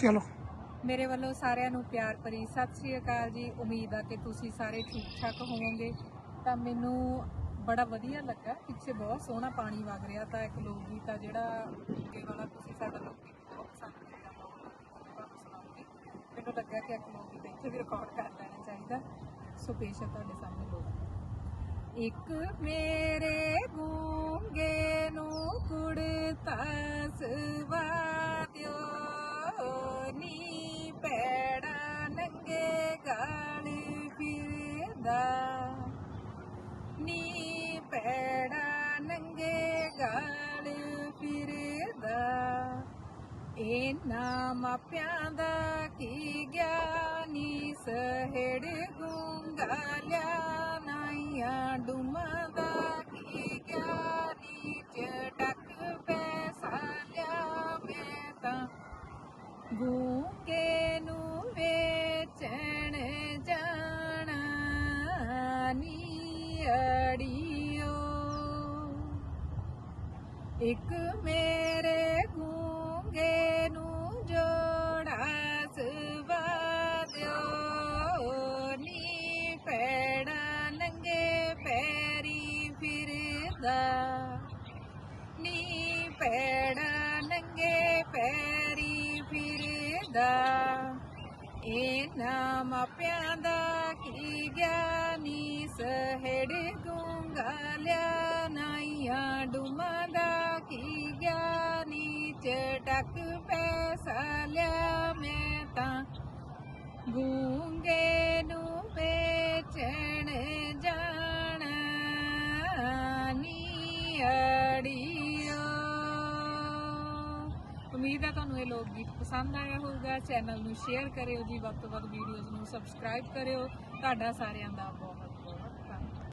ਚਲੋ ਮੇਰੇ ਵੱਲੋਂ ਸਾਰਿਆਂ ਨੂੰ ਪਿਆਰ ਭਰੀ ਸਤਿ ਸ੍ਰੀ ਅਕਾਲ ਜੀ। ਉਮੀਦ ਆ ਕਿ ਤੁਸੀਂ ਸਾਰੇ ਠੀਕ ਠਾਕ ਹੋਵੋਗੇ। ਤਾਂ ਮੈਨੂੰ ਬੜਾ ਵਧੀਆ ਲੱਗਾ। ਪਿੱਛੇ ਬਹੁਤ ਸੋਹਣਾ ਪਾਣੀ ਵਗ ਰਿਹਾ ਤਾਂ ਇੱਕ ਲੋਕ ਗੀਤ ਆ ਜਿਹੜਾ ਅੱਗੇ ਵਾਲਾ ਤੁਸੀਂ ਸਾਡਾ ਲੋਕ ਗੀਤ ਬਹੁਤ ਪਸੰਦ ਕੀਤਾ ਤੁਹਾਨੂੰ ਸੁਣਾਉਂਗੀ ਮੈਨੂੰ ਲੱਗਾ ਕਿ ਇੱਕ ਲੋਕ ਗੀਤ ਇੱਥੇ ਵੀ ਰਿਕਾਰਡ ਕਰ ਲੈਣਾ ਚਾਹੀਦਾ। ਸੋ ਪੇਸ਼ ਹੈ ਤੁਹਾਡੇ ਸਾਹਮਣੇ ਲੋਕ ਇੱਕ ਮੇਰੇ ਇਹਨਾਂ ਮਾਪਿਆਂ ਦਾ ਕੀ ਗਿਆਨੀ? ਸਹਿੜ ਗੁੰਗਾਲਿਆ ਨਾਈਆਂ ਡੁਮਾਂ ਦਾ ਕੀ ਗਿਆਨੀ? ਚਟਕ ਪੈਸਾ ਲਿਆ ਮੈਂ ਤਾਂ ਗੂੰਗੇ ਨੂੰ ਵੇਚਣ ਜਾਣਾ ਨੀ ਅੜੀਓ। ਇੱਕ ਮੇਰੇ ਗੂੰਗੇ ਫਿਰਦਾ ਨੀ ਪੈੜਾ ਨੰਗੇ ਪੈਰੀ ਫਿਰਦਾ। ਇਹਨਾਂ ਮਾਪਿਆਂ ਦਾ ਕੀ ਗਿਆਨੀ ਸਹਿੜ ਗੁੰਗਾਲਿਆ ਨਾਈਆਂ ਡੁਮਾਂ ਦਾ ਕੀ ਗਿਆਨੀ ਚਟਕ ਪੈਸਾ ਲਿਆ। ਮੈਂ ਤਾਂ ਗੂੰਗੇ ਤੁਹਾਨੂੰ ਇਹ ਲੋਕ ਗੀਤ ਪਸੰਦ ਆਇਆ ਹੋਊਗਾ ਚੈਨਲ ਨੂੰ ਸ਼ੇਅਰ ਕਰਿਓ ਜੀ, ਵੱਧ ਤੋਂ ਵੱਧ ਵੀਡੀਓਜ਼ ਨੂੰ ਸਬਸਕ੍ਰਾਈਬ ਕਰਿਓ। ਤੁਹਾਡਾ ਸਾਰਿਆਂ ਦਾ ਬਹੁਤ